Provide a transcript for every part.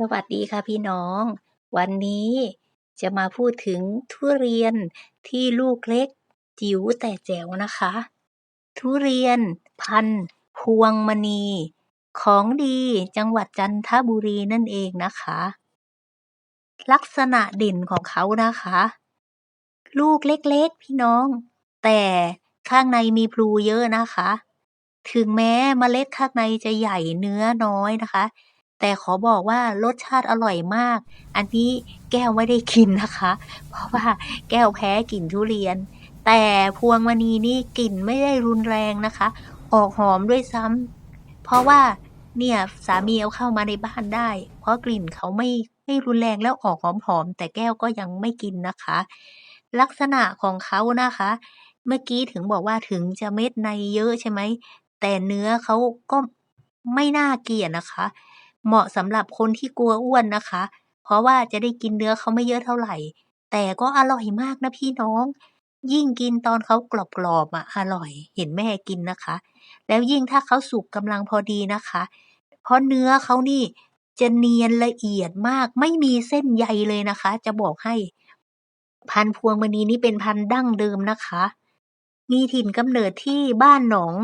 สวัสดีค่ะพี่น้อง วันนี้จะมาพูดถึงทุเรียนที่ลูกเล็ก จิ๋วแต่แจ๋วนะคะ ทุเรียนพันพวงมณี ของดีจังหวัดจันทบุรีนั่นเองนะคะ ลักษณะเด่นของเขานะคะ ลูกเล็กๆพี่น้อง แต่ข้างในมีพลูเยอะนะคะ ถึงแม้เมล็ดข้างในจะใหญ่เนื้อน้อยนะคะ แต่ขอบอกว่ารสชาติอร่อยมาก อันนี้แก้วไม่ได้กินนะคะ เพราะว่าแก้วแพ้กลิ่นทุเรียน แต่พวงมณีนี่กลิ่นไม่ได้รุนแรงนะคะ ออกหอมด้วยซ้ำเพราะว่าเนี่ยสามีเอาเข้ามาในบ้านได้ เพราะกลิ่นเขาไม่ไม่รุนแรงแล้วออกหอมๆแต่แก้วก็ยังไม่กินนะคะ ลักษณะของเขานะคะ เมื่อกี้ถึงบอกว่าถึงจะเม็ดในเยอะใช่ไหมแต่เนื้อเขาก็ไม่น่าเกลียดนะคะ เหมาะสำหรับคนที่กลัวอ้วนนะคะ เพราะว่าจะได้กินเนื้อเขาไม่เยอะเท่าไหร่ แต่ก็อร่อยมากนะพี่น้อง ยิ่งกินตอนเขากรอบๆอะอร่อย เห็นแม่กินนะคะ แล้วยิ่งถ้าเขาสุกกำลังพอดีนะคะ เพราะเนื้อเขานี่จะเนียนละเอียดมาก ไม่มีเส้นใยเลยนะคะ จะบอกให้ พันพวงมณีนี่เป็นพันดั้งเดิมนะคะ มีถิ่นกำเนิดที่บ้านหนอง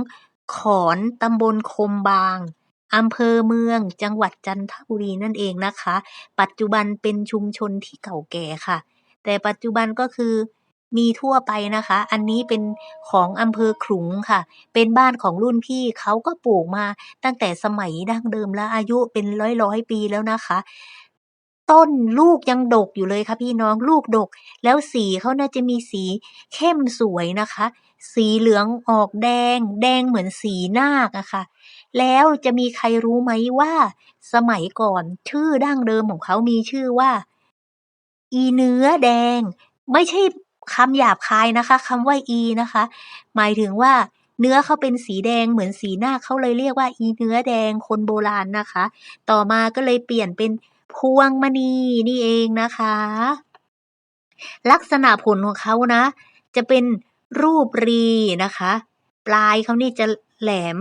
ขอนตำบลคมบาง อำเภอเมือง จังหวัดจันทบุรีนั่นเองนะคะ ปัจจุบันเป็นชุมชนที่เก่าแก่ค่ะ แต่ปัจจุบันก็คือมีทั่วไปนะคะ อันนี้เป็นของอำเภอขลุงค่ะ เป็นบ้านของรุ่นพี่เขาก็ปลูกมาตั้งแต่สมัยดั้งเดิมแล้วอายุเป็นร้อยร้อยปีแล้วนะคะ ต้นลูกยังดกอยู่เลยค่ะพี่น้องลูกดก แล้วสีเขาน่าจะมีสีเข้มสวยนะคะ สีเหลืองออกแดง แดงเหมือนสีนาคอะค่ะ แล้วจะมีใครรู้ไหมว่า สมัยก่อนชื่อดั้งเดิมของเขามีชื่อว่า อีเนื้อแดง ไม่ใช่คำหยาบคายนะคะคำว่าอีนะคะ หมายถึงว่าเนื้อเขาเป็นสีแดงเหมือนสีหน้าเขาเลยเรียกว่า อีเนื้อแดงคนโบราณนะคะ ต่อมาก็เลยเปลี่ยนเป็นพวงมณีนี่เองนะคะ ลักษณะผลของเขานะ จะเป็นรูปรีนะคะ ปลายเขานี่จะแหลม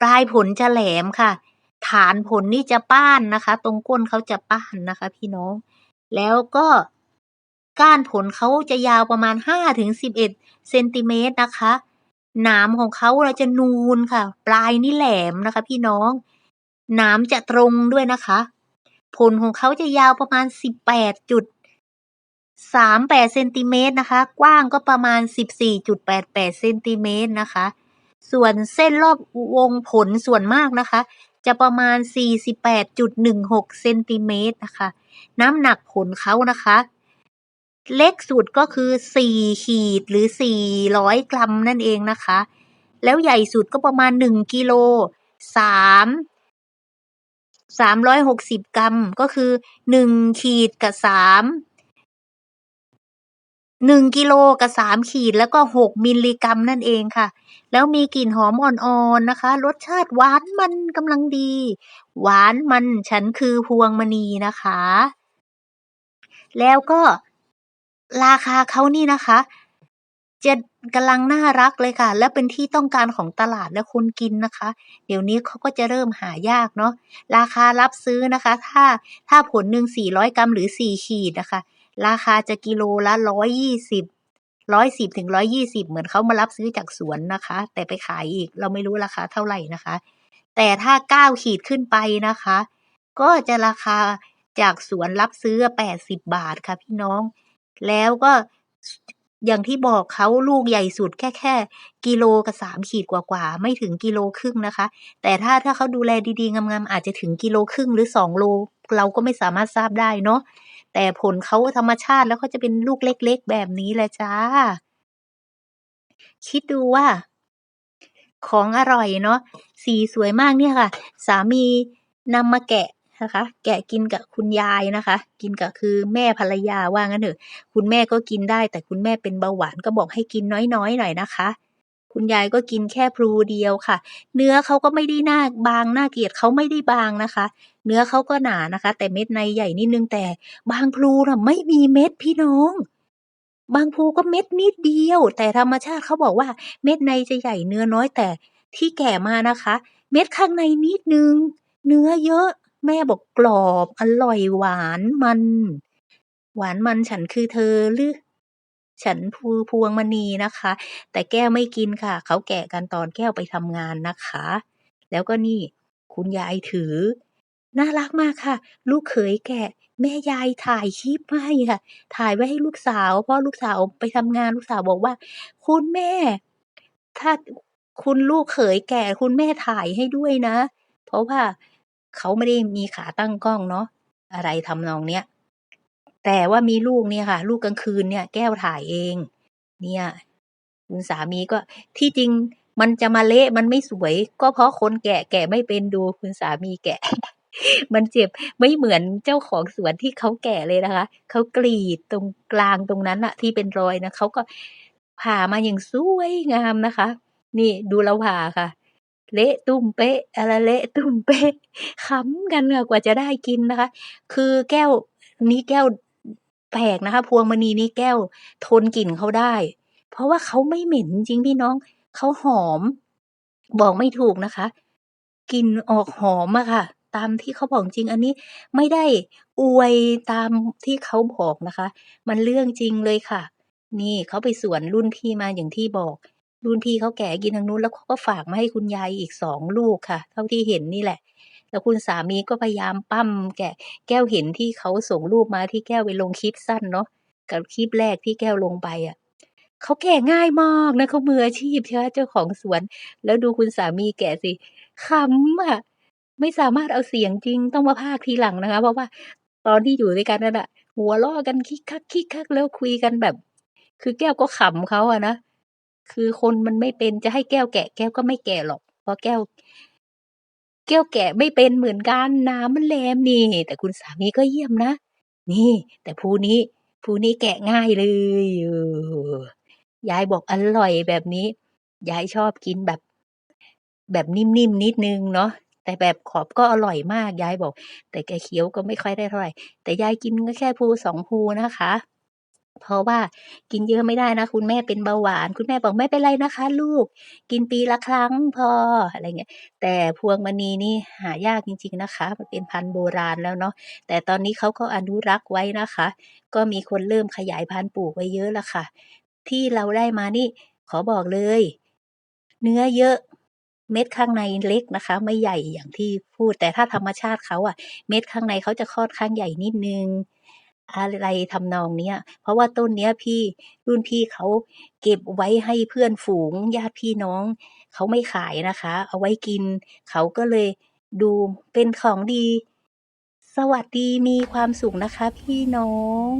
ปลายผลจะแหลมค่ะ ฐานผลนี่จะป้านนะคะ ตรงก้นเขาจะป้านนะคะ พี่น้อง แล้วก็ก้านผลเขาจะยาวประมาณ5ถึง11เซนติเมตรนะคะ หนามของเขาเราจะนูนค่ะ ปลายนี่แหลมนะคะ พี่น้อง หนามจะตรงด้วยนะคะ ผลของเขาจะยาวประมาณ 18จุด38เซนติเมตรนะคะ กว้างก็ประมาณ 14.88เซนติเมตรนะคะ ส่วนเส้นรอบวงผลส่วนมากนะคะ จะประมาณ 48.16 เซนติเมตรนะคะ น้ำหนักผลเขานะคะ เล็กสุดก็คือ 4 ขีดหรือ 400 กรัมนั่นเองนะคะ แล้วใหญ่สุดก็ประมาณ 1 กิโล 3 360 กรัมก็คือ 1 ขีดกับ3 1กิโลกับ3ขีดแล้วก็6มิลลิกรัมนั่นเองค่ะ แล้วมีกลิ่นหอมอ่อนๆนะคะ รสชาติหวานมันกำลังดี หวานมันฉันคือพวงมณีนะคะ แล้วก็ราคาเขานี่นะคะจะกำลังน่ารักเลยค่ะ และเป็นที่ต้องการของตลาดและคนกินนะคะ เดี๋ยวนี้เขาก็จะเริ่มหายากเนาะราคารับซื้อนะคะ ถ้าถ้าผลหนึ่ง400 กรัมหรือ 4 ขีดนะคะ ราคาจะกิโลละ 120 110ถึง120เหมือนเขามารับซื้อจากสวนนะคะ แต่ไปขายอีกเราไม่รู้ราคาเท่าไหร่นะคะ แต่ถ้า9ขีดขึ้นไปนะคะ ก็จะราคาจากสวนรับซื้อ80บบาทค่ะพี่น้อง แล้วก็อย่างที่บอกเขาลูกใหญ่สุดแค่แค่กิโลกับ3ขีดกว่าๆไม่ถึงกิโลครึ่งนะคะ แต่ถ้าถ้าเขาดูแลดีๆงามๆอาจจะถึงกิโลครึ่งหรือ2โล เราก็ไม่สามารถทราบได้เนาะ แต่ผลเขาธรรมชาติแล้วเขาจะเป็นลูกเล็ก ๆ แบบนี้แหละจ้า คิดดูว่า ของอร่อยเนาะสีสวยมากเนี่ยค่ะ สามีนำมาแกะนะคะ แกะกินกับคุณยายนะคะ กินกับคือแม่ภรรยาว่างั้นเถอะ คุณแม่ก็กินได้ แต่คุณแม่เป็นเบาหวานก็บอกให้กินน้อยๆหน่อยนะคะคุณยายก็กินแค่พลูเดียวค่ะ เนื้อเขาก็ไม่ได้น่าบางน่าเกลียดเขาไม่ได้บางนะคะ เนื้อเขาก็หนานะคะ แต่เม็ดในใหญ่นิดนึงแต่ บางพลูน่ะไม่มีเม็ดพี่น้อง บางพลูก็เม็ดนิดเดียว แต่ธรรมชาติเขาบอกว่าเม็ดในจะใหญ่เนื้อน้อยแต่ที่แก่มานะคะ เม็ดข้างในนิดนึง เนื้อเยอะ แม่บอกกรอบอร่อยหวานมัน หวานมันฉันคือเธอหรือฉันภูพวงมณีนะคะ แต่แก้วไม่กินค่ะ เขาแกะกันตอนแก้วไปทำงานนะคะ แล้วก็นี่ คุณยายถือ น่ารักมากค่ะ ลูกเขยแกะ แม่ยายถ่ายคลิปให้ค่ะ ถ่ายไว้ให้ลูกสาว เพราะลูกสาวไปทำงานลูกสาวบอกว่า"คุณแม่ ถ้าคุณลูกเขยแกะคุณแม่ถ่ายให้ด้วยนะ"เพราะว่าเขาไม่ได้มีขาตั้งกล้องเนาะอะไรทำนองเนี้ยแต่ว่ามีลูกเนี่ยค่ะ ลูกกลางคืนเนี่ย แก้วถ่ายเอง เนี่ยคุณสามีก็ที่จริงมันจะมาเละมันไม่สวย ก็เพราะคนแกะแกะไม่เป็นดูคุณสามีแกะ มันเจ็บไม่เหมือนเจ้าของสวนที่เขาแกะเลยนะคะ เขากรีดตรงกลางตรงนั้นน่ะที่เป็นรอยนะเขาก็ผ่ามาอย่างสวยงามนะคะ นี่ดูเราผ่าค่ะ เละตุ้มเป๊ะอะไรเละตุ้มเป๊ะขำกันค่ะกว่าจะได้กินนะคะ คือแก้วนี้แก้วแปลกนะคะ พวงมณีนี้แก้วทนกลิ่นเขาได้ เพราะว่าเขาไม่เหม็นจริงพี่น้องเขาหอม บอกไม่ถูกนะคะกลิ่นออกหอมอะค่ะ ตามที่เขาบอกจริง อันนี้ไม่ได้อวยตามที่เขาบอกนะคะ มันเรื่องจริงเลยค่ะ นี่เขาไปสวนรุ่นพี่มาอย่างที่บอก รุ่นพี่เขาแกะกินทางนู้นแล้วเขาก็ฝากมาให้คุณยายอีก2ลูกค่ะ เท่าที่เห็นนี่แหละแล้วคุณสามีก็พยายามปั้มแกะแก้วเห็นที่เขาส่งรูปมาที่แก้วไปลงคลิปสั้นเนาะกับคลิปแรกที่แก้วลงไปอะเขาแกะง่ายมากนะเขามืออาชีพใช่ไหมเจ้าของสวน แล้วดูคุณสามีแกะสิขำอะ ไม่สามารถเอาเสียงจริงต้องมาพากทีหลังนะคะ เพราะว่าตอนที่อยู่ด้วยกันนั่นน่ะหัวเราะกันคิกคักๆแล้วคุยกันแบบ คือแก้วก็ขำเขาอะนะคือคนมันไม่เป็นจะให้แก้วแกะ แก้วก็ไม่แกะหรอก เพราะแก้ว แก้วแกะไม่เป็นเหมือนกันน้ำมันแหลมนี่ แต่คุณสามีก็เยี่ยมนะนี่ แต่ภูนี้ภูนี้แกะง่ายเลยยายบอกอร่อยแบบนี้ยายชอบกินแบบ แบบนิ่มๆนิดนึงเนาะ แต่แบบขอบก็อร่อยมากยายบอก แต่แกเคี้ยวก็ไม่ค่อยได้เท่าไหร่แต่ยายกินก็แค่ภู2ภูนะคะ เพราะว่ากินเยอะไม่ได้นะ คุณแม่เป็นเบาหวาน คุณแม่บอก"ไม่เป็นไรนะคะ ลูก กินปีละครั้งพอ"อะไรเงี้ย แต่พวงมณีนี่หายากจริง ๆนะคะ มันเป็นพันธุ์โบราณแล้วเนาะแต่ตอนนี้เขาก็อนุรักษ์ไว้นะคะ ก็มีคนเริ่มขยายพันธุ์ปลูกไว้เยอะแล้วค่ะ ที่เราได้มานี่ขอบอกเลย เนื้อเยอะ เม็ดข้างในเล็กนะคะ ไม่ใหญ่อย่างที่พูด แต่ถ้าธรรมชาติเขาอะเม็ดข้างในเขาจะค่อนข้างใหญ่นิดนึง อะไรทำนองเนี้ย เพราะว่าต้นเนี้ยพี่รุ่นพี่เขาเก็บไว้ให้เพื่อนฝูงญาติพี่น้องเขาไม่ขายนะคะ เอาไว้กิน เขาก็เลยดูเป็นของดี สวัสดีมีความสุขนะคะ พี่น้อง